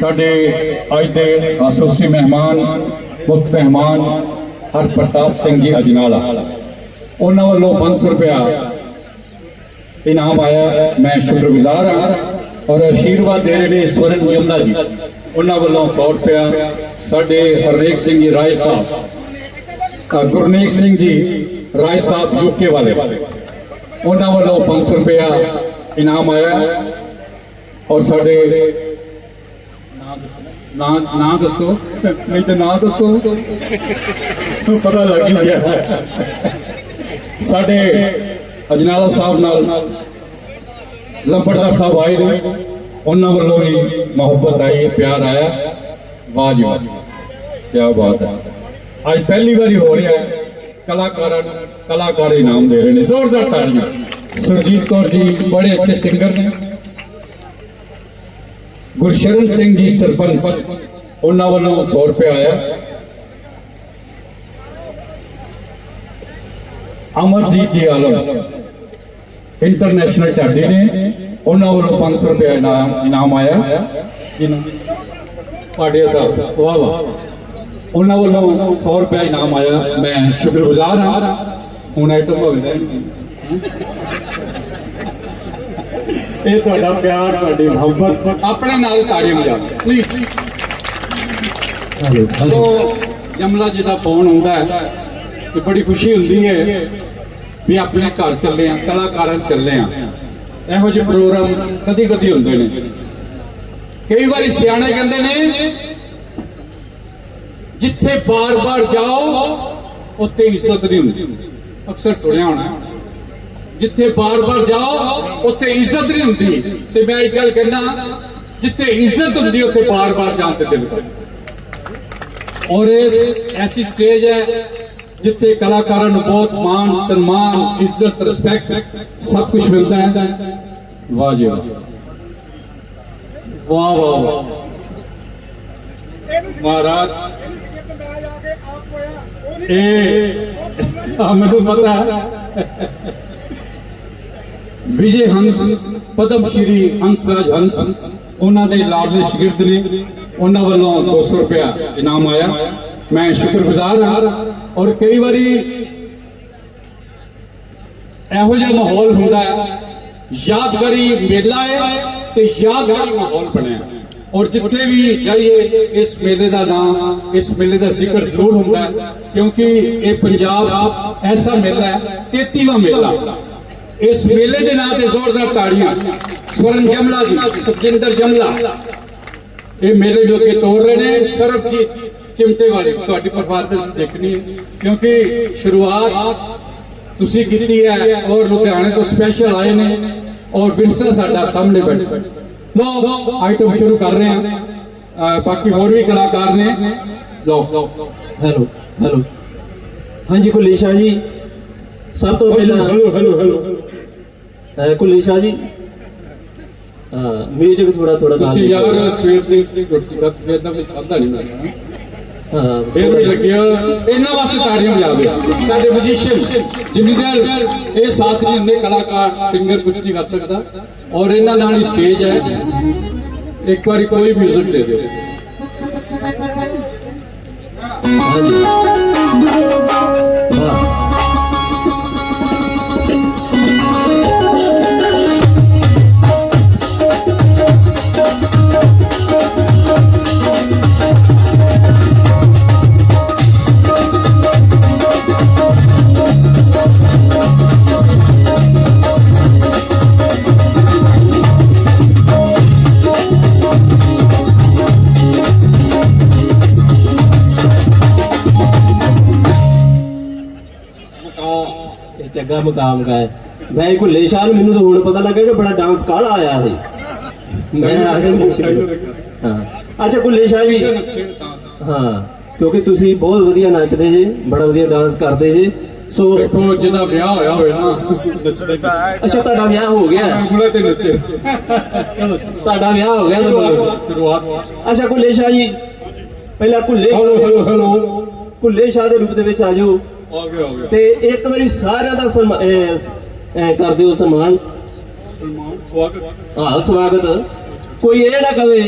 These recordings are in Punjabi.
ਸਾਡੇ ਅੱਜ ਦੇ ਅਸੋਸੀ ਮਹਿਮਾਨ ਮੁੱਖ ਮਹਿਮਾਨ ਹਰਪ੍ਰਤਾਪ ਸਿੰਘ ਜੀ ਅਜਨਾਲਾ। ਉਹਨਾਂ ਵੱਲੋਂ 500 ਰੁਪਇਆ ਇਨਾਮ ਆਇਆ। ਮੈਂ ਸ਼ੁਕਰਗੁਜ਼ਾਰ ਹਾਂ ਔਰ ਆਸ਼ੀਰਵਾਦ ਦੇ ਰਹੇ ਨੇ ਸਵਰਨ ਯਮਨਾ ਜੀ। ਉਹਨਾਂ ਵੱਲੋਂ 100 ਰੁਪਇਆ ਸਾਡੇ ਹਰਨੇਕ ਸਿੰਘ ਜੀ ਰਾਏ ਸਾਹਿਬ। ਅ, ਗੁਰਨੇਕ ਸਿੰਘ ਜੀ ਰਾਏ ਸਾਹਿਬ ਯੂਕੇ ਵਾਲੇ। ਉਹਨਾਂ ਵੱਲੋਂ 500 ਰੁਪਇਆ ਇਨਾਮ ਆਇਆ ਔਰ ਸਾਡੇ ਨਾ ਨਾਂ ਦੱਸੋ। ਨਹੀਂ ਤੇ ਨਾਂ ਦੱਸੋ। ਪਤਾ ਲੱਗ ਗਿਆ। ਸਾਡੇ ਅਜਨਾਲਾ ਸਾਹਿਬ ਨਾਲ ਲੰਬੜਦਾਰ ਸਾਹਿਬ ਆਏ ਨੇ। ਉਹਨਾਂ ਵੱਲੋਂ ਵੀ ਮੁਹੱਬਤ ਆਈ ਪਿਆਰ ਆਇਆ। ਵਾਹ ਜੀ ਵਾਹ। ਕੀ ਬਾਤ ਹੈ। ਅੱਜ ਪਹਿਲੀ ਵਾਰੀ ਹੋ ਰਿਹਾ ਹੈ। ਕਲਾਕਾਰਾਂ ਨੂੰ ਕਲਾਕਾਰ ਇਨਾਮ ਦੇ ਰਹੇ ਨੇ। ਜ਼ੋਰਦਾਰ ਤਾੜੀਆਂ। ਸੁਰਜੀਤ ਕੌਰ ਜੀ ਬੜੇ ਅੱਛੇ ਸਿੰਗਰ ਨੇ। ਗੁਰਸ਼ਰਨ ਸਿੰਘ ਜੀ ਸਰਪੰਚ, ਉਹਨਾਂ ਵੱਲੋਂ 100 ਰੁਪਏ ਆਇਆ ਅਮਰਜੀਤ ਜੀ ਆਲਮ ਇੰਟਰਨੈਸ਼ਨਲ ਢਾਡੀ ਨੇ, ਉਹਨਾਂ ਵੱਲੋਂ 500 ਰੁਪਏ ਇਨਾਮ ਇਨਾਮ ਆਇਆ। ਪਾੜਿਆ ਸਾਹਿਬ, ਵਾਹ ਵਾਹ। ਉਹਨਾਂ ਵੱਲੋਂ 100 ਰੁਪਏ ਇਨਾਮ ਆਇਆ। ਮੈਂ ਸ਼ੁਕਰਗੁਜ਼ਾਰ ਹਾਂ। ਹੁਣ ਆਈਟਮ ਹੋਵੇ। ਇਹ ਤੁਹਾਡਾ ਪਿਆਰ ਤੁਹਾਡੀ ਮੁਹੱਬਤ ਆਪਣੇ ਨਾਲ ਤਾੜੀਆਂ ਵਜਾ ਪਲੀਜ਼ ਜਦੋਂ ਜਮਲਾ ਜੀ ਦਾ ਫੋਨ ਆਉਂਦਾ ਹੈ ਤੇ ਬੜੀ ਖੁਸ਼ੀ ਹੁੰਦੀ ਹੈ ਵੀ ਆਪਣੇ ਘਰ ਚੱਲੇ ਆ ਕਲਾਕਾਰਾਂ ਚੱਲੇ ਆ ਇਹੋ ਜਿਹੇ ਪ੍ਰੋਗਰਾਮ ਕਦੀ ਕਦੀ ਹੁੰਦੇ ਨੇ। ਕਈ ਵਾਰੀ ਸਿਆਣੇ ਕਹਿੰਦੇ ਨੇ ਜਿੱਥੇ ਬਾਰ-ਬਾਰ ਜਾਓ ਉੱਥੇ ਇੱਜ਼ਤ ਨਹੀਂ ਹੁੰਦੀ। ਅਕਸਰ ਸੁਣਿਆ ਹੋਣਾ ਜਿੱਥੇ ਬਾਰ-ਬਾਰ ਜਾਓ, ਉੱਥੇ ਇੱਜ਼ਤ ਨਹੀਂ ਹੁੰਦੀ। ਤੇ ਮੈਂ ਇੱਕ ਗੱਲ ਕਹਿਣਾ ਜਿੱਥੇ ਇੱਜ਼ਤ ਹੁੰਦੀ, ਉੱਥੇ ਬਾਰ-ਬਾਰ ਜਾਣ ਤੇ ਦਿਲ ਕਰਦਾ। ਔਰ ਇਸ ਐਸੀ ਸਟੇਜ ਹੈ, ਜਿੱਥੇ ਕਲਾਕਾਰਾਂ ਨੂੰ ਬਹੁਤ ਮਾਣ, ਸਨਮਾਨ, ਇੱਜ਼ਤ ਰਿਸਪੈਕਟ ਸਭ ਕੁਝ ਮਿਲਦਾ ਹੈ। ਵਾਹ ਜੀ ਵਾਹ। ਵਾਹ ਵਾਹ ਮਹਾਰਾਜ। ਇਹ ਮੈਨੂੰ ਪਤਾ। ਵਿਜੇ ਹੰਸ, ਪਦਮ ਸ਼੍ਰੀ ਹੰਸਰਾਜ ਹੰਸ, ਉਹਨਾਂ ਦੇ ਲਾਡਲੇ ਸ਼ਾਗਿਰਦ ਨੇ, ਉਹਨਾਂ ਵੱਲੋਂ 200 ਰੁਪਇਆ ਇਨਾਮ ਆਇਆ। ਮੈਂ ਸ਼ੁਕਰਗੁਜ਼ਾਰ ਹਾਂ ਔਰ ਕਈ ਵਾਰੀ ਇਹੋ ਜਿਹਾ ਮਾਹੌਲ ਹੁੰਦਾ ਹੈ, ਯਾਦਗਾਰੀ ਮੇਲਾ ਹੈ ਤੇ ਯਾਦਗਾਰੀ ਮਾਹੌਲ ਬਣਿਆ ਔਰ ਜਿੱਥੇ ਵੀ ਜਾਈਏ, ਇਸ ਮੇਲੇ ਦਾ ਨਾਮ, ਇਸ ਮੇਲੇ ਦਾ ਜ਼ਿਕਰ ਜ਼ਰੂਰ ਹੁੰਦਾ ਹੈ, ਕਿਉਂਕਿ ਇਹ ਪੰਜਾਬ ਐਸਾ ਮੇਲਾ ਹੈ 33ਵਾਂ ਮੇਲਾ। ਇਸ ਮੇਲੇ ਦੇ ਨਾਂ ਤੇ ਜ਼ੋਰਦਾਰ ਤਾੜੀਆਂ। ਸਵਰਨ ਜਮਲਾ ਜੀ ਸੁਖਜਿੰਦਰ ਜਮਲਾ। ਇਹ ਮੇਲੇ ਜੋ ਕਿ ਤੋੜ ਰਹੇ ਨੇ। ਸਰਬਜੀਤ ਚਿਮਟੇ ਵਾਲੀ ਤੁਹਾਡੀ ਪਰਫਾਰਮੈਂਸ ਦੇਖਣੀ ਹੈ। ਕਿਉਂਕਿ ਸ਼ੁਰੂਆਤ ਤੁਸੀਂ ਕੀਤੀ ਹੈ ਔਰ ਲੁਧਿਆਣੇ ਤੋਂ ਸਪੈਸ਼ਲ ਆਏ ਨੇ ਔਰ ਵਿਰਸਾ ਸਾਡਾ ਸਾਹਮਣੇ ਬੈਠਾ। ਲੋ ਆਈਟਮ ਸ਼ੁਰੂ ਕਰ ਰਹੇ ਹਾਂ। ਬਾਕੀ ਹੋਰ ਵੀ ਕਲਾਕਾਰ ਨੇ। ਲੋ ਹੈਲੋ ਹੈਲੋ। ਹਾਂਜੀ ਕੁੱਲੀ ਸ਼ਾਹ ਜੀ। ਸਭ ਤੋਂ ਪਹਿਲਾਂ hello hello hello. Kulli Shah ji. ਹਾਂ ਮਿਊਜ਼ਿਕ ਥੋੜਾ ਥੋੜਾ ਨਾਲ ਤੁਸੀਂ। ਯਾਰ ਸਵੇਰ ਦੀ ਰੋਟੀ ਰਾਤ ਸਵੇਰ ਦਾ ਕੁਝ ਖਾਦਾ ਨਹੀਂ ਮੈਂ ਹਾਂ ਫੇਰ ਵੀ ਲੱਗਿਆ ਇਹਨਾਂ ਵਾਸਤੇ ਤਾੜੀਆਂ ਵਜਾ ਦਿਓ ਸਾਡੇ ਮਿਊਜ਼ੀਸ਼ੀਅਨ ਜਿੰਨੀ ਦੇਰ ਇਹ ਸਾਥ ਹੁੰਦੇ ਕਲਾਕਾਰ ਸਿੰਗਰ ਕੁਝ ਨਹੀਂ ਕਰ ਸਕਦਾ। ਔਰ ਇਹਨਾਂ ਨਾਲ ਹੀ ਸਟੇਜ ਹੈ। ਇੱਕ ਵਾਰੀ ਕੋਈ ਮਿਊਜ਼ਿਕ ਦੇ ਦਿਓ। ਹਾਂਜੀ। ਚੰਗਾ ਮੁਕਾਮ ਹੈ ਮੈਂ ਸ਼ਾਹ ਨੂੰ ਮੈਨੂੰ ਤਾਂ ਹੁਣ ਪਤਾ ਲੱਗਾ ਕਿ ਬੜਾ ਡਾਂਸ ਕਾਲਾ ਆਇਆ ਹੈ ਮੈਂ ਆ ਹਾਂ। ਅੱਛਾ ਕੁੱਲੇ ਸ਼ਾਹ ਜੀ। ਹਾਂ ਕਿਉਂਕਿ ਤੁਸੀਂ ਬਹੁਤ ਵਧੀਆ ਨੱਚਦੇ ਜੇ ਬੜਾ ਵਧੀਆ ਡਾਂਸ ਕਰਦੇ ਜੇ। ਸੋ ਦੇਖੋ ਜਿਹਦਾ ਵਿਆਹ ਹੋਇਆ ਹੋਵੇ ਨਾ ਨੱਚਦਾ ਅੱਛਾ ਤੁਹਾਡਾ ਵਿਆਹ ਹੋ ਗਿਆ। ਹੈ? ਉਂਗਲਾਂ ਤੇ ਨੱਚੇ। ਚਲੋ। ਤੁਹਾਡਾ ਵਿਆਹ ਹੋ ਗਿਆ ਤਾਂ ਸ਼ੁਰੂਆਤ ਅੱਛਾ ਕੁੱਲੇ ਸ਼ਾਹ ਜੀ। ਪਹਿਲਾਂ Kulle hello hello hello. Kulle Shah ਦੇ ਰੂਪ ਦੇ ਵਿੱਚ ਆ ਜਾਓ। ਆ ਗਿਆ ਆ ਗਿਆ ਤੇ ਇੱਕ ਵਾਰੀ ਸਾਰਿਆਂ ਦਾ ਸਨਮਾ- ਇਹ ਸ- ਇਹ ਕਰ ਦਿਓ ਸਨਮਾਨ। ਸਵਾਗਤ। ਹਾਂ ਸਵਾਗਤ। ਕੋਈ ਇਹ ਨਾ ਕਵੇ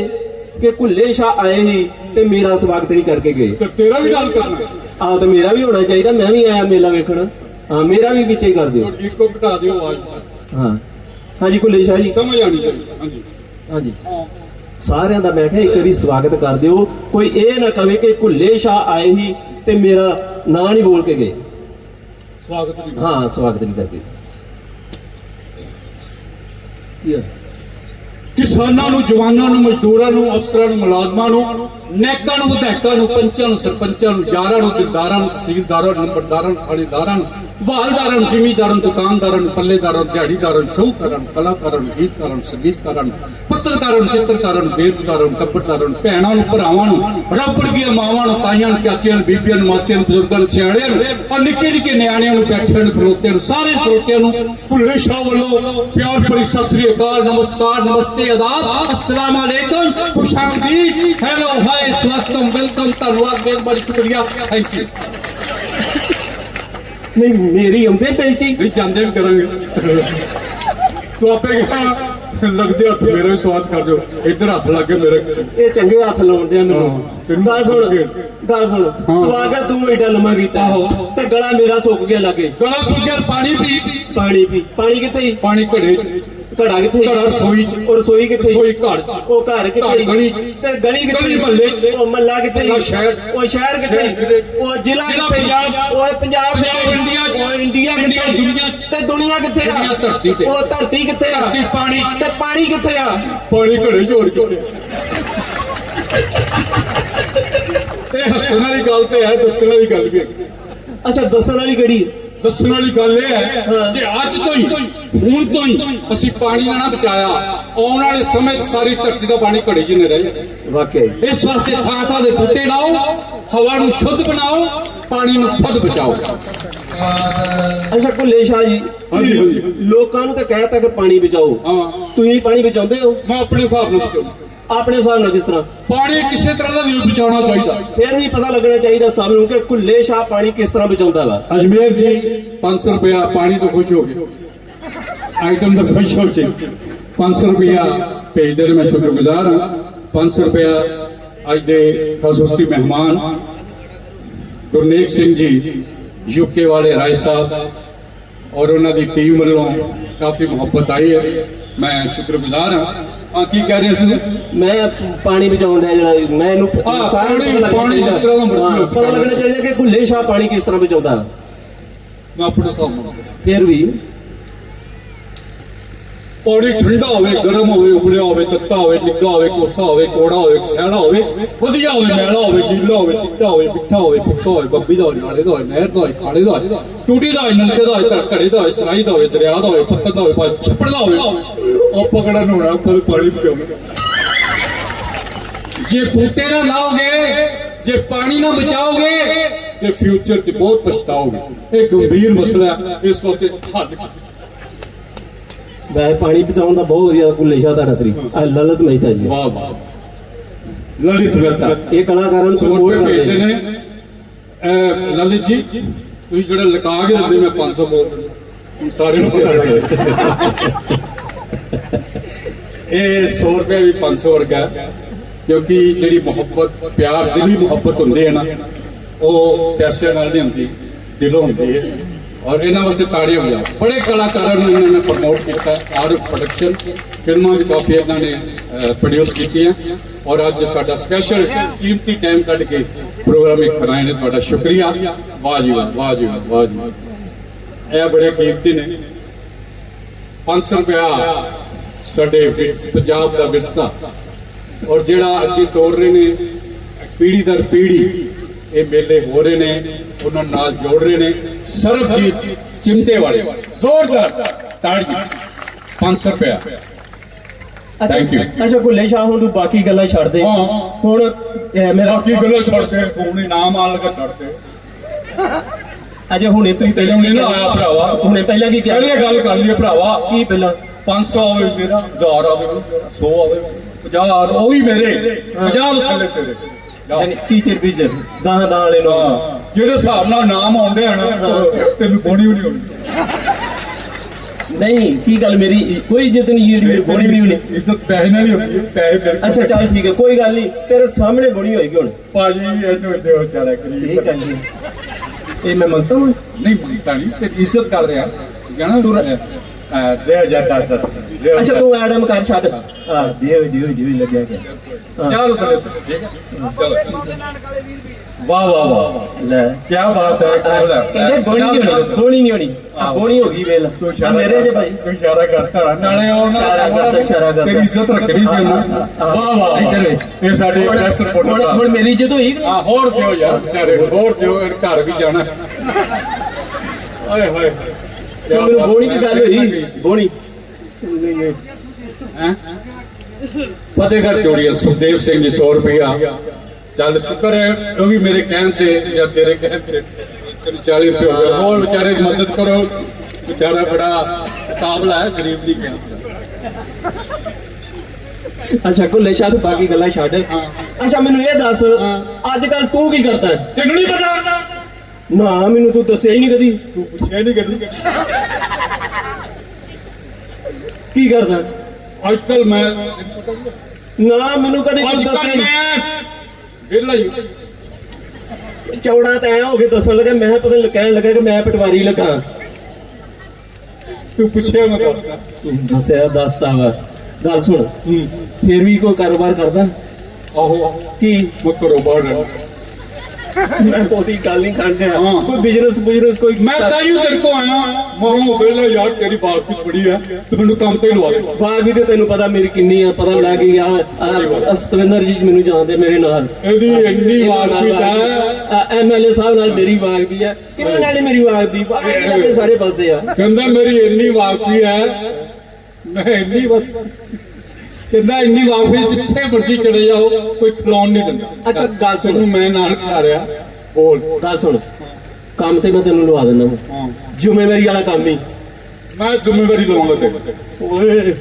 ਕਿ ਭੁੱਲੇ ਸ਼ਾਹ ਆਏ ਸੀ ਤੇ ਮੇਰਾ ਸਵਾਗਤ ਨਹੀਂ ਕਰਕੇ ਗਏ। ਤੇਰਾ ਵੀ ਨਾਲ ਕਰਨਾ। ਆਹ ਤਾਂ ਮੇਰਾ ਵੀ ਹੋਣਾ ਚਾਹੀਦਾ ਮੈਂ ਵੀ ਆਇਆ ਮੇਲਾ ਵੇਖਣ। ਹਾਂ ਮੇਰਾ ਵੀ ਵਿੱਚੇ ਹੀ ਕਰ ਦਿਓ। ਇੱਕੋ ਘਟਾ ਦਿਓ ਆਵਾਜ਼। ਹਾਂ। ਹਾਂਜੀ ਭੁੱਲੇ ਸ਼ਾਹ ਜੀ। ਸਮਝ ਆਣੀ ਚਾਹੀਦੀ ਹਾਂਜੀ। ਹਾਂਜੀ। ਸਾਰਿਆਂ ਦਾ ਮੈਂ ਕਿਹਾ ਇੱਕ ਵਾਰੀ ਸਵਾਗਤ ਕਰ ਦਿਓ। ਕੋਈ ਇਹ ਨਾ ਕਵੇ ਕਿ ਭੁੱਲੇ ਸ਼ਾਹ ਆਏ ਸੀ ਤੇ ਮੇਰਾ ਨਾਂ ਨਹੀਂ ਬੋਲ ਕੇ ਗਏ। ਸਵਾਗਤ ਨਹੀਂ ਹਾਂ ਸਵਾਗਤ ਨਹੀਂ ਕਰਕੇ? ਕਿਸਾਨਾਂ ਨੂੰ ਜਵਾਨਾਂ ਨੂੰ ਮਜ਼ਦੂਰਾਂ ਨੂੰ ਅਫਸਰਾਂ ਨੂੰ ਮੁਲਾਜ਼ਮਾਂ ਨੂੰ ਨੈਕਾਂ ਨੂੰ ਵਿਧਾਇਕਾਂ ਨੂੰ ਪੰਚਾਂ ਨੂੰ ਸਰਪੰਚਾਂ ਨੂੰ ਯਾਰਾਂ ਨੂੰ ਦਿਲਦਾਰਾਂ ਨੂੰ ਤਹਿਸੀਲਦਾਰਾਂ ਨੂੰ ਨੰਬਰਦਾਰਾਂ ਨੂੰ ਥਾਣੇਦਾਰਾਂ ਨੂੰ ਵਾਲਦਾਰਾਂ ਨੂੰ ਜ਼ਿਮੀਂਦਾਰਾਂ ਨੂੰ ਦੁਕਾਨਦਾਰਾਂ ਨੂੰ ਪੱਲੇਦਾਰਾਂ ਨੂੰ ਦਿਹਾੜੀਦਾਰਾਂ ਨੂੰ ਸ਼ੌਕਰਾਂ ਨੂੰ ਕਲਾਕਾਰਾਂ ਨੂੰ ਗੀਤਕਾਰਾਂ ਨੂੰ ਸੰਗੀਤਕਾਰਾਂ ਨੂੰ ਪੱਤਰਕਾਰਾਂ ਨੂੰ ਚਿੱਤਰਕਾਰਾਂ ਨੂੰ ਬੇਰੁਜ਼ਗਾਰਾਂ ਨੂੰ ਨੂੰ ਭੈਣਾਂ ਨੂੰ ਭਰਾਵਾਂ ਨੂੰ ਰੱਬੜ ਦੀਆਂ ਮਾਵਾਂ ਨੂੰ ਤਾਈਆਂ ਨੂੰ ਚਾਚੀਆਂ ਨੂੰ ਬੀਬੀਆਂ ਨੂੰ ਮਾਸੀਆਂ ਨੂੰ ਬਜ਼ੁਰਗਾਂ ਨੂੰ ਸਿਆਣਿਆਂ ਨੂੰ ਔਰ ਨਿੱਕੇ ਨਿੱਕੇ ਨਿਆਣਿਆਂ ਨੂੰ ਬੈਠਿਆਂ ਨੂੰ ਖਲੋਤਿਆਂ ਨੂੰ ਸਾਰੇ ਸਰੋਤਿਆਂ ਨੂੰ ਭੁੱਲੇ ਸ਼ਾਹ ਵੱਲੋਂ ਪਿਆਰ ਭਰੀ ਸਤਿ ਸ੍ਰੀ ਅਕਾਲ ਨਮਸਕਾਰ ਨਮਸਤੇ ਆਦਾਬ ਅਸਲਾਮ ਅਲੈਕੁਮ ਖੁਸ਼ਾਮਦੀਦ ਹੈਲੋ ਹਾਈ ਸਵਾਗਤਮ ਵੈਲਕਮ ਧੰਨਵਾਦ ਬਹੁਤ ਬੜੀ ਸ਼ੁਕਰੀਆ ਥੈਂਕ ਯੂ ਨਹੀਂ ਮੇਰੀ ਆਉਂਦੇ ਬੇਇੱਜ਼ਤੀ। ਵੀ ਜਾਂਦੇ ਵੀ ਕਰਾਂਗੇ। ਤੂੰ ਆਪੇ ਕਿਹਾ। ਲੱਗਦੇ ਹੱਥ ਮੇਰੇ ਵੀ ਸਵਾਦ ਕਰ ਦਿਓ ਇੱਧਰ ਹੱਥ ਲੱਗੇ ਮੇਰੇ ਇਹ ਚੰਗੇ ਹੱਥ ਲਾਉਣ ਡਿਆ ਹਾਂ, ਮੈਨੂੰ ਗੱਲ ਸੁਣ। ਗੱਲ ਸੁਣ ਹਾਂ। ਸਵਾਗਤ ਤੂੰ ਏਡਾ ਲੰਮਾ ਕੀਤਾ ਆਹੋ। ਤੇ ਗਲਾ ਮੇਰਾ ਸੁੱਕ ਗਿਆ ਲਾਗੇ ਗਲਾ ਸੁੱਕ ਗਿਆ ਪਾਣੀ ਪੀ ਪਾਣੀ ਪੀ ਪਾਣੀ ਕਿੱਥੇ? ਪਾਣੀ ਘੜੇ ਚ ਘੜਾ ਕਿੱਥੇ? ਘੜਾ ਰਸੋਈ ਚ। ਉਹ ਰਸੋਈ ਕਿੱਥੇ? ਰਸੋਈ ਘਰ ਚ। ਉਹ ਘਰ ਕਿੱਥੇ ਗਲੀ ਚ। ਤੇ ਗਲੀ ਕਿੱਥੇ? ਮੁਹੱਲੇ ਚ। ਉਹ ਮੱਲਾ ਕਿੱਥੇ? ਮਹੱਲਾ ਸ਼ਹਿਰ। ਉਹ ਸ਼ਹਿਰ ਕਿੱਥੇ? ਉਹ ਜ਼ਿਲ੍ਹਾ ਕਿੱਥੇ। ਉਹ ਪੰਜਾਬ ਕਿੱਥੇ? ਇੰਡੀਆ ਚ। ਉਹ ਇੰਡੀਆ ਕਿੱਥੇ। ਤੇ ਦੁਨੀਆ ਕਿੱਥੇ ਆ ਧਰਤੀ ਤੇ। ਉਹ ਧਰਤੀ ਕਿੱਥੇ ਆ ਧਰਤੀ ਪਾਣੀ ਚ। ਤੇ ਪਾਣੀ ਕਿੱਥੇ ਆ ਪਾਣੀ ਘੜੇ ਹੋਰ ਕਿੱਥੇ ਇਹ ਹੱਸਣ ਵਾਲੀ ਗੱਲ ਤੇ ਹੈ ਦੱਸਣ ਵਾਲੀ ਗੱਲ ਵੀ ਹੈ ਅੱਛਾ ਦੱਸਣ ਵਾਲੀ ਕਿਹੜੀ ਦੱਸਣ ਵਾਲੀ ਗੱਲ ਇਹ ਹੈ। ਕਿ ਅੱਜ ਤੋਂ ਹੀ ਹੁਣ ਤੋਂ ਹੀ ਅਸੀਂ ਪਾਣੀ ਨਾ ਬਚਾਇਆ। ਆਉਣ ਵਾਲੇ ਸਮੇਂ 'ਚ ਸਾਰੀ ਧਰਤੀ ਦਾ ਪਾਣੀ ਘੜੇ ਜਿੰਨੇ ਰਹੇ। ਵਾਕਿਆ। ਇਸ ਵਾਸਤੇ ਥਾਂ ਥਾਂ ਦੇ ਬੂਟੇ ਲਾਓ ਹਵਾ ਨੂੰ ਸ਼ੁੱਧ ਬਣਾਓ ਪਾਣੀ ਨੂੰ ਖੁਦ ਬਚਾਓ। ਅੱਛਾ ਭੁੱਲੇ ਸ਼ਾਹ ਜੀ। ਹਾਂਜੀ, ਹਾਂਜੀ। ਲੋਕਾਂ ਨੂੰ ਤਾਂ ਕਹਿਤਾ ਕਿ ਪਾਣੀ ਬਚਾਓ। ਹਾਂ। ਤੁਸੀਂ ਪਾਣੀ ਬਚਾਉਂਦੇ ਹੋ? ਮੈਂ ਆਪਣੇ ਹਿਸਾਬ ਨਾਲ ਬਚਾਉਂ ਆਪਣੇ ਹਿਸਾਬ ਨਾਲ ਕਿਸ ਤਰ੍ਹਾਂ। ਪਾਣੀ ਕਿਸੇ ਤਰ੍ਹਾਂ ਦਾ ਵੀ ਬਚਾਉਣਾ ਚਾਹੀਦਾ। ਫਿਰ ਵੀ ਪਤਾ ਲੱਗਣਾ ਚਾਹੀਦਾ ਸਭ ਨੂੰ ਕਿ ਭੁੱਲੇ ਸ਼ਾਹ ਪਾਣੀ ਕਿਸ ਤਰ੍ਹਾਂ ਬਚਾਉਂਦਾ ਵਾ। ਅਜਮੇਰ ਜੀ 500 ਰੁਪਇਆ ਪਾਣੀ ਤੋਂ ਖੁਸ਼ ਹੋ ਗਏ। ਆਈਟਮ ਦਾ ਖੁਸ਼ ਹੋ ਕੇ 500 ਰੁਪਇਆ ਭੇਜਦੇ ਨੇ ਮੈਂ ਸ਼ੁਕਰਗੁਜ਼ਾਰ ਹਾਂ। 500 ਰੁਪਇਆ ਅੱਜ ਦੇ ਖਸੂਸੀ ਮਹਿਮਾਨ। ਗੁਰਨੇਕ ਸਿੰਘ ਜੀ ਯੂਕੇ ਵਾਲੇ ਰਾਏ ਸਾਹਿਬ ਔਰ ਉਹਨਾਂ ਦੀ ਟੀਮ ਵੱਲੋਂ ਕਾਫੀ ਮੁਹੱਬਤ ਆਈ ਹੈ। ਮੈਂ ਸ਼ੁਕਰਗੁਜ਼ਾਰ ਹਾਂ। ਹਾਂ ਕੀ ਕਹਿ ਰਹੇ ਸੀ ਮੈਂ ਪਾਣੀ ਬਚਾਉਣ ਦਾ ਜਿਹੜਾ ਮੈਂ ਇਹਨੂੰ ਹਾਂ, ਸਾਰਿਆਂ ਨੂੰ ਪਾਣੀ- ਪਤਾ ਲੱਗਣਾ ਪਾਣੀ ਜਿਸ ਤਰ੍ਹਾਂ ਦਾ ਮਰਜ਼ੀ ਹਾਂ, ਹੋ। ਪਤਾ ਲੱਗਣਾ ਚਾਹੀਦਾ ਕਿ ਭੁੱਲੇ ਸ਼ਾਹ ਪਾਣੀ ਕਿਸ ਤਰ੍ਹਾਂ ਬਚਾਉਂਦਾ। ਮੈਂ ਆਪਣੇ ਹਿਸਾਬ ਨਾਲ। ਫਿਰ ਵੀ ਪਾਣੀ ਠੰਡਾ ਹੋਵੇ ਗਰਮ ਹੋਵੇ ਉਬਲਿਆ ਹੋਵੇ ਤੱਤਾ ਹੋਵੇ ਨਿੱਘਾ ਹੋਵੇ ਕੋਸਾ ਹੋਵੇ ਕੋੜਾ ਹੋਵੇ ਸਹਿਣਾ ਹੋਵੇ ਵਧੀਆ ਹੋਵੇ ਮੈਲਾ ਹੋਵੇ ਨੀਲਾ ਹੋਵੇ ਚਿੱਟਾ ਹੋਵੇ ਮਿੱਠਾ ਹੋਵੇ ਫਿੱਕਾ ਹੋਵੇ ਬੱਬੀ ਦਾ ਹੋਵੇ ਨਾਲੇ ਦਾ ਹੋਵੇ ਨਹਿਰ ਦਾ ਹੋਵੇ ਖਾਲੇ ਦਾ ਹੋਵੇ ਟੂਟੀ ਦਾ ਹੋਵੇ ਨਲਕੇ ਦਾ ਹੋਵੇ ਘੜੇ ਦਾ ਹੋਵੇ ਸਰਾਈ ਦਾ ਹੋਵੇ ਦਰਿਆ ਦਾ ਹੋਵੇ ਪੱਤਰ ਦਾ ਹੋਵੇ ਭਾਵੇਂ ਛੱਪੜ ਦਾ ਹੋਵੇ ਉਹ ਪਕੜਾ ਨਹਾਉਣਾ ਖੁਦ ਪਾਣੀ ਬਚਾਉਣਾ ਜੇ ਬੂਟੇ ਨਾ ਲਾਓਗੇ ਜੇ ਪਾਣੀ ਨਾ ਬਚਾਓਗੇ ਤੇ ਫਿਊਚਰ 'ਚ ਬਹੁਤ ਪਛਤਾਓਗੇ ਇਹ ਗੰਭੀਰ ਮਸਲਾ ਹੈ ਇਸ ਵਕਤ ਹੱਲ ਵੈਸੇ ਪਾਣੀ ਬਚਾਉਣ ਦਾ ਬਹੁਤ ਵਧੀਆ ਭੁੱਲੇ ਸ਼ਾਹ ਤੁਹਾਡਾ ਤਰੀਕਾ ਆ ਲਲਿਤ ਮਹਿਤਾ ਜੀ। ਵਾਹ ਵਾਹ। ਲਲਿਤ ਮਹਿਤਾ ਇਹ ਕਲਾਕਾਰਾਂ ਨੂੰ ਪ੍ਰਮੋਟ ਕਰਦੇ ਨੇ। ਲਲਿਤ ਜੀ ਤੁਸੀਂ ਜਿਹੜਾ ਲਗਾ ਕੇ ਦਿੰਦੇ ਮੈਂ 500 ਬੋਲ ਦਿੰਦਾ। ਹੁਣ ਸਾਰਿਆਂ ਨੂੰ ਪਤਾ ਲੱਗ ਇਹ 100 ਰੁਪਏ ਵੀ 500 ਵਰਗਾ ਕਿਉਂਕਿ ਜਿਹੜੀ ਮੁਹੱਬਤ ਪਿਆਰ ਦਿਲੀ ਮੁਹੱਬਤ ਹੁੰਦੀ ਹੈ ਨਾ ਉਹ ਪੈਸੇ ਨਾਲ ਨਹੀਂ ਹੁੰਦੀ ਦਿਲੋਂ ਹੁੰਦੀ ਹੈ। ਔਰ ਇਹਨਾਂ ਵਾਸਤੇ ਤਾੜੀਆਂ ਵਜਾਓ ਬੜੇ ਕਲਾਕਾਰਾਂ ਨੂੰ ਇਹਨਾਂ ਨੇ ਪ੍ਰਮੋਟ ਕੀਤਾ ਆਰਫ ਪ੍ਰੋਡਕਸ਼ਨ ਫਿਲਮਾਂ ਵੀ ਕਾਫੀ ਇਹਨਾਂ ਨੇ ਪ੍ਰੋਡਿਊਸ ਕੀਤੀਆਂ ਔਰ ਅੱਜ ਸਾਡਾ ਸਪੈਸ਼ਲ ਕੀਮਤੀ ਟਾਈਮ ਕੱਢ ਕੇ ਪ੍ਰੋਗਰਾਮ ਇੱਕ ਕਰਾਏ ਨੇ ਤੁਹਾਡਾ ਸ਼ੁਕਰੀਆ ਵਾਹ ਜੀ ਵਾਹ ਵਾਹ ਜੀ ਵਾਹ ਵਾਹ ਜੀ ਵਾਹ। ਇਹ ਬੜੇ ਕੀਮਤੀ ਨੇ 500 ਰੁਪਇਆ ਸਾਡੇ ਵਿਰਸ- ਪੰਜਾਬ ਦਾ ਵਿਰਸਾ ਔਰ ਜਿਹੜਾ ਅੱਗੇ ਤੋਰ ਰਹੇ ਨੇ ਪੀੜੀ ਦਰ ਪੀੜੀ ਇਹ ਮੇਲੇ ਹੋ ਰਹੇ ਨੇ ਉਹਨਾਂ ਨਾਲ ਜੋੜ ਰਹੇ ਨੇ ਸਰਬਜੀਤ ਚਿਮਟੇ ਵਾਲੇ ਜ਼ੋਰਦਾਰ ਤਾੜੀ। 500 ਰੁਪਇਆ। Thank you. ਅੱਛਾ ਸ਼ਾਹ ਹੁਣ ਤੂੰ ਬਾਕੀ ਗੱਲਾਂ ਛੱਡ ਦੇ। ਹਾਂ। ਹੁਣ ਇਹ ਮੇਰਾ ਬਾਕੀ ਗੱਲਾਂ ਛੱਡਦੇ ਕੋਣੀ ਨਾਮ ਆਲ ਲਗਾ ਛੱਡਦੇ ਅਜੇ ਹੁਣੇ ਪਹਿਲਾਂ ਨਹੀਂ ਨਾ ਆਇਆ ਭਰਾਵਾ। ਹੁਣੇ ਪਹਿਲਾਂ ਕੀ ਕਿਹਾ? ਪਹਿਲੇ ਗੱਲ ਕਰ ਲਈਏ ਭਰਾਵਾ। ਕੀ ਪਹਿਲਾਂ? 500 ਆਵੇ ਮੇਰਾ 1000 ਆਵੇ 100 ਆਵੇ 50 ਉਹ ਵੀ ਮੇਰੇ। 50 ਥੱਲੇ ਤੇਰੇ। ਯਾਨੀ ਟੀਚਰ ਟੀਚਰ ਦਾਹ ਦਾਹ ਵਾਲੇ ਨੂੰ ਹਾਂ, ਜਿਹੜੇ ਹਿਸਾਬ ਨਾਲ ਨਾਮ ਆਉਂਦੇ ਹਨ ਤੈਨੂੰ ਬੋਣੀ ਵੀ ਨਹੀਂ ਹੋਣੀ ਨਹੀਂ ਕੀ ਗੱਲ ਮੇਰੀ? ਕੋਈ ਇੱਜ਼ਤ ਨਹੀਂ ਜਿਹੜੀ ਬੋਣੀ ਵੀ ਉਹਨੇ ਇੱਜ਼ਤ ਪੈਸੇ ਨਾਲ ਹੀ ਹੁੰਦੀ ਹੈ ਪੈਸੇ ਮੇਰੇ ਅੱਛਾ ਚੱਲ ਠੀਕ ਹੈ ਕੋਈ ਗੱਲ ਨਹੀਂ ਤੇਰੇ ਸਾਹਮਣੇ ਬੋਣੀ ਹੋਏਗੀ ਹੁਣ। ਭਾਜੀ ਇਹਨੂੰ ਇਹਦੇ ਵਿਚਾਰਾ ਕਰੀ ਇਹ ਗੱਲ ਨਹੀਂ। ਇਹ ਮੈਂ ਮੰਗਤਾ ਹਾਂ ਨਹੀਂ ਮੰਗਤਾ ਨਹੀਂ ਤੇ ਇੱਜ਼ਤ ਕਰ ਰਿਹਾ। ਜਾਣਾ ਤੂੰ ਦੇ ਹਜ਼ਾਰ ਦਸ ਦੇ। ਅੱਛਾ ਤੂੰ ਐਡਮ ਕਰ ਛੱਡ। ਹਾਂ। ਦੇਵ ਦੇਵ ਦੇਵ ਲੱਗਿਆ ਗਿਆ। ਹਾਂ, ਚਲੋ। ਚਲੋ ਠੀਕ ਹੈ। ਚਲੋ ਵਾਹ ਵਾਹ ਵਾਹ। ਲੈ। ਕੀ ਬਾਤ ਹੈ ਕੋਲ ਕਹਿੰਦੇ ਬੋਣੀ ਨਹੀਂ ਹੋਣੀ ਬੋਣੀ ਨਹੀਂ ਹੋਣੀ। ਆ ਬੋਣੀ ਹੋ ਗਈ ਵੇਲ। ਤੂੰ ਆ ਮੇਰੇ ਜੇ ਭਾਈ। ਤੂੰ ਇਸ਼ਾਰਾ ਕਰਤਾ ਨਾਲੇ ਉਹਨਾਂ ਇਸ਼ਾਰਾ ਕਰਤਾ, ਇਸ਼ਾਰਾ ਕਰਤਾ। ਤੇਰੀ ਇੱਜ਼ਤ ਰੱਖਣੀ ਸੀ ਉਹਨੂੰ। ਹਾਂ, ਵਾਹ ਵਾਹ ਇੱਧਰ ਵੇ। ਇਹ ਸਾਡੇ ਪ੍ਰੈਸ ਰਿਪੋਰਟਰ ਹੁਣ ਮੇਰੀ ਕਿ ਨਹੀਂ? ਆ ਹੋਰ ਦਿਓ ਯਾਰ ਵਿਚਾਰੇ ਹੋਰ ਦਿਓ ਘਰ ਵੀ ਜਾਣਾ। ਓਏ ਹੋਏ। ਮੈਨੂੰ ਬੋਣੀ ਦੀ ਗੱਲ ਹੋਈ। ਬੋਣੀ। ਹੈਂ? ਫਤਿਹਗੜ੍ਹ ਚੋੜੀਆ ਸੁਖਦੇਵ ਸਿੰਘ ਜੀ 100 ਰੁਪਇਆ ਚੱਲ ਸ਼ੁਕਰ ਹੈ ਉਹ ਵੀ ਮੇਰੇ ਕਹਿਣ ਤੇ ਜਾਂ ਤੇਰੇ ਕਹਿਣ ਤੇ। ਤੈਨੂੰ 40 ਰੁਪਏ ਹੋ ਗਏ। ਹੋਰ ਵਿਚਾਰੇ ਦੀ ਮਦਦ ਕਰੋ। ਵਿਚਾਰਾ ਬੜਾ ਕਾਬਲਾ ਹੈ ਗਰੀਬ ਦੀ ਕਿਹਾ ਅੱਛਾ ਕੁੱਲੇ ਸ਼ਾਹ ਤੂੰ ਬਾਕੀ ਗੱਲਾਂ ਛੱਡ। ਹਾਂ। ਅੱਛਾ ਮੈਨੂੰ ਇਹ ਦੱਸ ਹਾਂ। ਅੱਜ ਕੱਲ ਤੂੰ ਕੀ ਕਰਦਾ ਹੈ? ਤੈਨੂੰ ਨਹੀਂ ਪਤਾ। ਨਾ ਮੈਨੂੰ ਤੂੰ ਦੱਸਿਆ ਹੀ ਨਹੀਂ ਕਦੀ। ਤੂੰ ਪੁੱਛਿਆ ਨਹੀਂ ਕਦੀ। ਕੀ ਕਰਦਾ ਹੈ? ਅੱਜ ਕੱਲ ਮੈਂ ਨਾ ਮੈਨੂੰ ਕਦੀ ਤੂੰ ਦੱਸਿਆ ਹੀ ਮੈਂ ਵਿਹਲਾ ਹੀ। ਨਹੀਂ। ਚੌੜਾ ਤਾਂ ਐ ਹੋ ਕੇ ਦੱਸਣ ਲੱਗਾ ਮੈਂ ਪਤਾ ਨੀ ਕਹਿਣ ਲੱਗਾ ਕਿ ਮੈਂ ਪਟਵਾਰੀ ਲੱਗਾ। ਤੂੰ ਪੁੱਛਿਆ ਮੈਂ ਦੱਸਦਾ ਦੱਸਿਆ ਦੱਸਦਾ ਵਾ। ਗੱਲ ਸੁਣ। ਫਿਰ ਵੀ ਕੋਈ ਕਾਰੋਬਾਰ ਕਰਦਾ? ਆਹੋ। ਕੀ? ਮੈਂ ਕਰੋ ਬਾਹਰ ਮੈਂ ਬਹੁਤੀ ਗੱਲ ਨਹੀਂ ਕਰ ਰਿਹਾ ਹਾਂ। ਕੋਈ ਬਿਜ਼ਨਸ ਬਿਜ਼ਨਸ ਕੋਈ ਮੈਂ ਤਾਈਓ ਤੇਰੇ ਕੋ ਆਇਆ। ਮਰੋਂ ਵੇਲਾ ਯਾਰ ਤੇਰੀ ਬਾਤ ਵੀ ਬੜੀ ਹੈ ਤੂੰ ਮੈਨੂੰ ਕੰਮ ਤੇ ਹੀ ਲਵਾ ਦੇ। ਬਾਗ ਵੀ ਤੇ ਤੈਨੂੰ ਪਤਾ ਮੇਰੀ ਕਿੰਨੀ ਆ ਪਤਾ ਲੱਗ ਗਿਆ ਆ। ਸਤਵਿੰਦਰ ਜੀ ਮੈਨੂੰ ਜਾਣਦੇ ਮੇਰੇ ਨਾਲ। ਇਹਦੀ ਇੰਨੀ ਵਾਰਫੀਤ ਹੈ ਐਮਐਲਏ ਸਾਹਿਬ ਨਾਲ ਮੇਰੀ ਵਾਗ ਵੀ ਹੈ ਕਿਹਦੇ ਨਾਲ ਮੇਰੀ ਵਾਗ ਦੀ? ਆਪਣੇ ਸਾਰੇ ਪਾਸੇ ਆ। ਕਹਿੰਦਾ ਮੇਰੀ ਇੰਨੀ ਵਾਕਫੀ ਹੈ ਮੈਂ ਇੰਨੀ ਬਸ ਕਹਿੰਦਾ ਇੰਨੀ ਵਾਕਫੀ ਜਿੱਥੇ ਮਰਜ਼ੀ ਚਲੇ ਜਾਓ ਕੋਈ ਖਲੋਣ ਨਹੀਂ ਦਿੰਦਾ। ਅੱਛਾ, ਗੱਲ ਸੁਣ। ਤੈਨੂੰ ਮੈਂ ਨਾਲ ਖਾ ਰਿਹਾ। ਬੋਲ ਗੱਲ ਸੁਣ। ਕੰਮ ਤੇ ਮੈਂ ਤੈਨੂੰ ਲਵਾ ਦਿੰਦਾ ਵਾਂ। ਹਾਂ। ਜ਼ਿੰਮੇਵਾਰੀ ਵਾਲਾ ਕੰਮ ਹੀ ਮੈਂ ਜ਼ਿੰਮੇਵਾਰੀ ਲਵਾਂਗਾ ਤੇ ਓਏ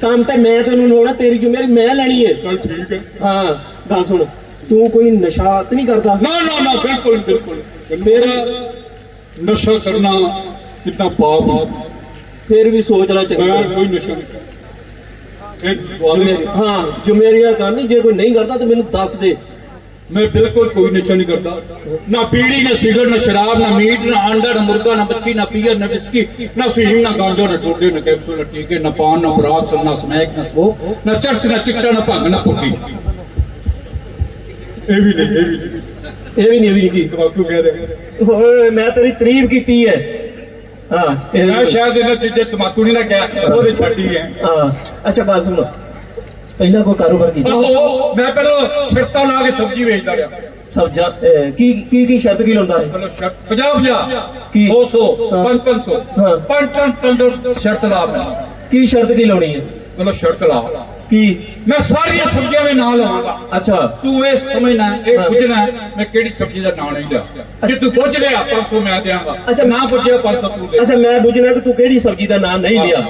ਕੰਮ ਤੇ ਮੈਂ ਤੈਨੂੰ ਲਾਉਣਾ ਤੇਰੀ ਜ਼ਿੰਮੇਵਾਰੀ ਮੈਂ ਲੈਣੀ ਹੈ ਚਲ ਠੀਕ ਹੈ। ਹਾਂ ਗੱਲ ਸੁਣ। ਤੂੰ ਕੋਈ ਨਸ਼ਾ ਤੇ ਨਹੀਂ ਕਰਦਾ? ਨਾ ਨਾ ਨਾ ਬਿਲਕੁਲ ਬਿਲਕੁਲ। ਫਿਰ? ਨਸ਼ਾ ਕਰਨਾ ਕਿੰਨਾ ਪਾਪ ਹੈ ਫਿਰ ਵੀ ਸੋਚ ਲੈ ਚੰਗਾ। ਮੈਂ ਕੋਈ ਨਸ਼ਾ ਨਹੀਂ ਕਰਦਾ। ਹਾਂ ਜ਼ਿੰਮੇਵਾਰੀ ਵਾਲਾ ਕੰਮ ਨਹੀਂ ਜੇ ਕੋਈ ਨਹੀਂ ਕਰਦਾ ਤੇ ਮੈਨੂੰ ਦੱਸ ਦੇ। ਮੈਂ ਬਿਲਕੁਲ ਕੋਈ ਨਸ਼ਾ ਨਹੀਂ ਕਰਦਾ। ਨਾ ਬੀੜੀ ਨਾ ਸਿਗਰਟ ਨਾ ਸ਼ਰਾਬ ਨਾ ਮੀਟ ਨਾ ਅੰਡਾ ਨਾ ਮੁਰਗਾ ਨਾ ਬੱਚੀ ਨਾ ਪੀਅਰ ਨਾ ਵਿਸਕੀ ਨਾ ਫੀਮ ਨਾ ਗਾਂਜਾ ਨਾ ਟੋਡੇ ਨਾ ਕੈਪਸੂਲ ਨਾ ਟੀਕੇ ਨਾ ਪਾਨ ਨਾ ਖੁਰਾਕ ਨਾ ਸਮੈਕ ਨਾ ਸੋ ਨਾ ਚਰਸ ਨਾ ਚਿੱਟਾ ਨਾ ਭੰਗ ਨਾ ਪੁੱਟੀ ਇਹ ਵੀ ਨਹੀਂ ਇਹ ਵੀ ਨਹੀਂ। ਇਹ ਵੀ ਨਹੀਂ ਇਹ ਵੀ ਨਹੀਂ ਕੀ? ਤਮਾਕੂ ਕਹਿ ਰਹੇ। ਓਏ ਮੈਂ ਤੇਰੀ ਤਾਰੀਫ ਕੀਤੀ ਹੈ। ਹਾਂ ਇਹ- ਸ਼ਾਇਦ ਇਹਨਾਂ ਚੀਜ਼ਾਂ ਤਮਾਕੂ ਨਹੀਂ ਨਾ ਉਹਦੇ ਛੱਡੀ ਹੈ ਹਾਂ ਅੱਛਾ ਗੱਲ ਸੁਣ ਪਹਿਲਾਂ ਕੋਈ ਕਾਰੋਬਾਰ ਕੀਤਾ? ਆਹੋ ਮੈਂ ਪਹਿਲਾਂ ਸ਼ਰਤਾਂ ਲਾ ਕੇ ਸਬਜ਼ੀ ਵੇਚਦਾ ਰਿਹਾ। ਸਬਜ਼ਾ ਕੀ ਕੀ ਕੀ ਸ਼ਰਤ ਕੀ ਲਾਉਂਦਾ ਹੈ ਪਹਿਲਾਂ ਸ਼ਰਤ 50 50 ਕੀ? 200 ਹਾਂ। 5 500 ਹਾਂ। 5 5 ਸ਼ਰਤ ਲਾ ਮੈਂ। ਕੀ ਸ਼ਰਤ ਕੀ ਲਾਉਣੀ ਹੈ? ਪਹਿਲਾਂ ਸ਼ਰਤ ਲਾ। ਕੀ? ਮੈਂ ਸਾਰੀਆਂ ਸਬਜ਼ੀਆਂ ਦੇ ਨਾਂ ਲਵਾਂਗਾ ਅੱਛਾ। ਤੂੰ ਇਹ ਸਮਝਣਾ ਇਹ। ਬੁੱਝਣਾ ਮੈਂ ਕਿਹੜੀ ਸਬਜ਼ੀ ਦਾ ਨਾਂ ਨਹੀਂ ਲਿਆ ਜੇ ਤੂੰ ਬੁੱਝ ਲਿਆ 500 ਮੈਂ ਦੇਵਾਂਗਾ। ਅੱਛਾ। ਨਾ ਬੁੱਝਿਆ 500 ਤੂੰ ਦੇ। ਅੱਛਾ ਮੈਂ ਬੁੱਝਣਾ ਕਿ ਤੂੰ ਕਿਹੜੀ ਸਬਜ਼ੀ ਦਾ ਨਾਮ ਨਹੀਂ ਲਿਆ।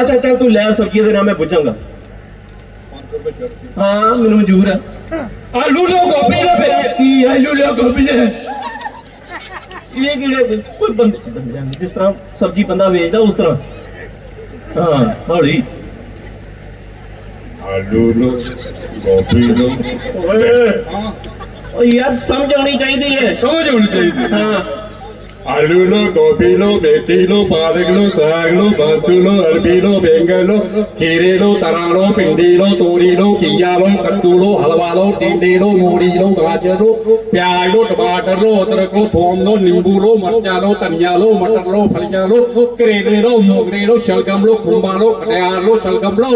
ਅੱਛਾ ਚੱਲ ਤੂੰ ਲੈ ਸਬਜ਼ੀ ਦੇ ਨਾਮ ਮੈਂ ਬੁੱਝਾਂਗਾ 500 ਰੁਪਏ ਸ਼ਰਤ ਹਾਂ ਮੈਨੂੰ ਮਨਜ਼ੂਰ ਹੈ ਆਲੂ ਲੋ ਗੋਭੀ ਲੋ ਕੀ ਆਲੂ ਲਿਆ ਗੋਭੀ ਲੈ ਇਹ ਕਿਹੜੇ ਕੋਈ ਬੰਦੇ ਨੂੰ ਜਿਸ ਤਰ੍ਹਾਂ ਸਬਜ਼ੀ ਬੰਦਾ ਵੇਚਦਾ ਉਸ ਤਰ੍ਹਾਂ। ਹਾਂ ਹੌਲੀ। आलूलो गोभीलो यार समझ होनी चाहिए समझ होनी चाहिए हाँ అల్లులో గోపిలో బెట్టిలో పాలకులు సాగులు భక్తులు అర్బీలో బెంగలో కీరేలో తరాలో పిండిలో తూరిలో కియ్యాలో కట్టులో హల్వాలో టిండిలో మూడిలో గాజలు ప్యాడ్లు టమాటర్లు అదరకు ఫోన్లో నింబులో మర్చాలో తనియాలో మటర్లో ఫలియాలో క్రేలేలో మోగ్రేలో శల్గంలో కుంభాలో కటయార్లో శల్గంలో.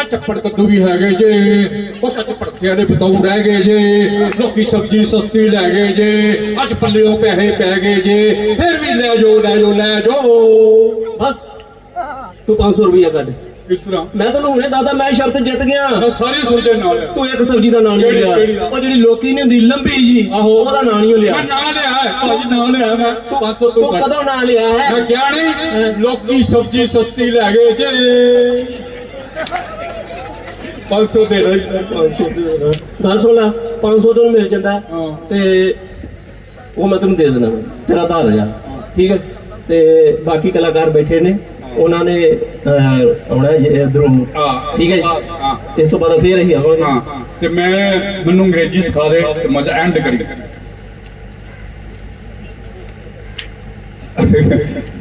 ਆ ਚੱਪੜ ਕੱਦੂ ਵੀ ਹੈਗੇ ਜੇ। ਉਹ ਸੱਚ ਪੜਥਿਆਂ ਦੇ ਬਤਾਉ ਰਹਿ ਗਏ ਜੇ। ਲੋਕੀ ਸਬਜ਼ੀ ਸਸਤੀ ਲੈ ਗਏ ਜੇ। ਅੱਜ ਪੱਲਿਓ ਪੈਸੇ ਪੈ ਗਏ ਜੇ। ਫਿਰ ਵੀ ਲੈ ਜੋ ਲੈ ਜੋ ਲੈ ਜੋ ਬਸ। ਤੂੰ 500 ਰੁਪਇਆ ਕੱਢ। ਕਿਸ ਤਰ੍ਹਾਂ? ਮੈਂ ਤੈਨੂੰ ਹੁਣੇ ਦਾਦਾ ਮੈਂ ਸ਼ਰਤ ਜਿੱਤ ਗਿਆ। ਸਾਰੀ ਸਬਜ਼ੀ ਨਾਲ ਤੂੰ ਇੱਕ ਸਬਜ਼ੀ ਦਾ ਨਾਂ ਨਹੀਂ ਲਿਆ। ਉਹ ਜਿਹੜੀ ਲੋਕੀ ਨਹੀਂ ਹੁੰਦੀ ਲੰਬੀ ਜੀ ਉਹਦਾ ਨਾਂ ਨਹੀਂ ਲਿਆ। ਮੈਂ ਨਾਂ ਲਿਆ ਹੈ। ਨਾਂ ਲਿਆ ਮੈਂ। 500 ਤੋਂ ਤੂੰ ਕਦੋਂ ਨਾਂ ਲਿਆ ਮੈਂ ਕਿਹਾ ਨਹੀਂ ਲੋਕੀ ਸਬਜ਼ੀ ਸਸਤੀ ਲੈ ਗਏ ਜੇ। 500 ਦੇ ਰਹੀ 500 ਦੇ ਦੇਣਾ। ਗੱਲ ਸੁਣ ਲੈ 500 ਤੈਨੂੰ ਮਿਲ ਜਾਂਦਾ। ਹੈ। ਹਾਂ। ਤੇ ਉਹ ਮੈਂ ਤੈਨੂੰ ਦੇ ਦੇਣਾ ਵਾ, ਤੇਰਾ ਧਾਰ ਜਾ। ਠੀਕ ਹੈ? ਤੇ ਬਾਕੀ ਕਲਾਕਾਰ ਬੈਠੇ ਨੇ। ਉਹਨਾਂ ਨੇ ਆਉਣਾ ਇਧਰੋਂ। ਠੀਕ ਹੈ ਇਸ ਤੋਂ ਬਾਅਦ ਫੇਰ ਅਸੀਂ ਆਵਾਂਗੇ। ਤੇ ਮੈਂ ਮੈਨੂੰ ਅੰਗਰੇਜ਼ੀ ਸਿਖਾ ਦੇ ਤੇ ਮਜ਼ਾ ਐਂਡ ਕਰੀ।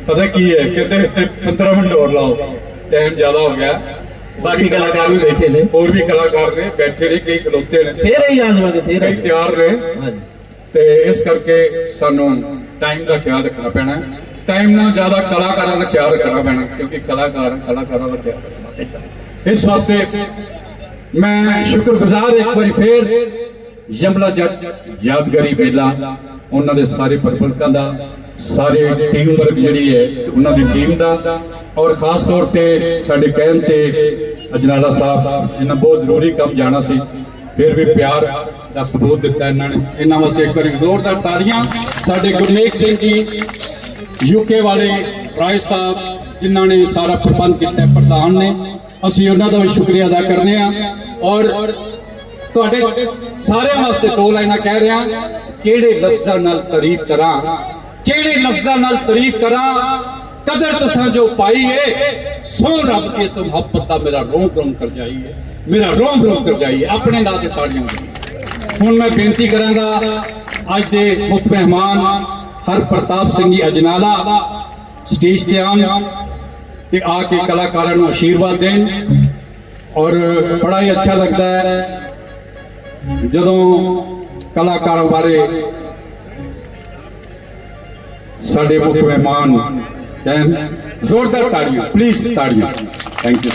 ਪਤਾ ਕੀ ਹੈ? ਕਹਿੰਦੇ 15 ਮਿੰਟ ਹੋਰ ਲਾਓ। ਟਾਈਮ ਜ਼ਿਆਦਾ ਹੋ ਗਿਆ। ਬਾਕੀ ਕਲਾਕਾਰ ਵੀ ਬੈਠੇ ਨੇ। ਹੋਰ ਵੀ ਕਲਾਕਾਰ ਨੇ ਬੈਠੇ ਨੇ ਕਈ ਖਲੋਤੇ ਨੇ। ਫੇਰ ਅਸੀਂ ਆ ਜਾਵਾਂਗੇ ਫੇਰ ਕਈ ਤਿਆਰ ਨੇ। ਹਾਂਜੀ। ਤੇ ਇਸ ਕਰਕੇ ਸਾਨੂੰ ਟਾਈਮ ਦਾ ਖਿਆਲ ਰੱਖਣਾ ਪੈਣਾ। ਟਾਈਮ ਨਾਲ ਜ਼ਿਆਦਾ ਕਲਾਕਾਰਾਂ ਦਾ ਖਿਆਲ ਰੱਖਣਾ ਪੈਣਾ ਕਿਉਂਕਿ ਕਲਾਕਾਰ ਕਲਾਕਾਰਾਂ ਦਾ ਖਿਆਲ ਰੱਖਣਾ ਪੈਂਦਾ। ਇਸ ਵਾਸਤੇ ਮੈਂ ਸ਼ੁਕਰਗੁਜ਼ਾਰ ਇੱਕ ਵਾਰੀ ਫੇਰ ਯਮਲਾ ਜੱਟ ਯਾਦਗਾਰੀ ਮੇਲਾ ਉਹਨਾਂ ਦੇ ਸਾਰੇ ਪ੍ਰਬੰਧਕਾਂ ਦਾ ਸਾਰੇ ਟੀਮ ਵਰਕ ਜਿਹੜੀ ਹੈ ਉਹਨਾਂ ਦੀ ਟੀਮ ਦਾ ਔਰ ਖਾਸ ਤੌਰ ਤੇ ਸਾਡੇ ਕਹਿਣ ਤੇ ਅਜਨਾਲਾ ਸਾਹਿਬ, ਇਹਨਾਂ ਬਹੁਤ ਜ਼ਰੂਰੀ ਕੰਮ ਜਾਣਾ ਸੀ। ਫਿਰ ਵੀ ਪਿਆਰ ਦਾ ਸਬੂਤ ਦਿੱਤਾ ਇਹਨਾਂ ਨੇ। ਇਹਨਾਂ ਵਾਸਤੇ ਇੱਕ ਵਾਰੀ ਜ਼ੋਰਦਾਰ ਤਾੜੀਆਂ। ਸਾਡੇ ਗੁਰਨੇਕ ਸਿੰਘ ਜੀ ਯੂਕੇ ਵਾਲੇ ਰਾਏ ਸਾਹਿਬ, ਜਿਨ੍ਹਾਂ ਨੇ ਸਾਰਾ ਪ੍ਰਬੰਧ ਕੀਤਾ ਪ੍ਰਧਾਨ ਨੇ। ਅਸੀਂ ਉਹਨਾਂ ਦਾ ਵੀ ਸ਼ੁਕਰੀਆ ਅਦਾ ਕਰਨੇ ਹਾਂ ਔਰ ਤੁਹਾਡੇ ਸਾਰਿਆਂ ਵਾਸਤੇ ਦੋ ਲਾਈਨਾਂ ਕਹਿ ਰਿਹਾ, ਕਿਹੜੇ ਲਫ਼ਜ਼ਾਂ ਨਾਲ ਤਾਰੀਫ ਕਰਾਂ? ਕਿਹੜੇ ਲਫ਼ਜ਼ਾਂ ਨਾਲ ਤਾਰੀਫ ਕਰਾਂ? ਕਦਰ ਤੁਸਾਂ ਜੋ ਪਾਈ ਏ ਸੋ ਰੱਬ ਕੇ ਇਸ ਮੁਹੱਬਤ ਦਾ ਮੇਰਾ ਰੋਮ ਰੋਮ ਕਰ ਜਾਈਏ ਮੇਰਾ ਰੋਮ ਰੋਮ ਕਰ ਜਾਈਏ ਆਪਣੇ ਨਾਂ ਤੇ ਤਾੜੀਆਂ ਹੁਣ ਮੈਂ ਬੇਨਤੀ ਕਰਾਂਗਾ ਅੱਜ ਦੇ ਮੁੱਖ ਮਹਿਮਾਨ ਹਰ ਪ੍ਰਤਾਪ ਸਿੰਘ ਜੀ ਅਜਨਾਲਾ ਸਟੇਜ ਤੇ ਆਉਣ ਤੇ ਆ ਕੇ ਕਲਾਕਾਰਾਂ ਨੂੰ ਆਸ਼ੀਰਵਾਦ ਦੇਣ ਔਰ ਬੜਾ ਹੀ ਅੱਛਾ ਲੱਗਦਾ ਹੈ ਜਦੋਂ ਕਲਾਕਾਰਾਂ ਬਾਰੇ ਸਾਡੇ ਮੁੱਖ ਮਹਿਮਾਨ ਕਹਿਣ ਜ਼ੋਰਦਾਰ ਤਾੜੀਆਂ ਪਲੀਜ਼ ਤਾੜੀਆਂ ਥੈਂਕ ਯੂ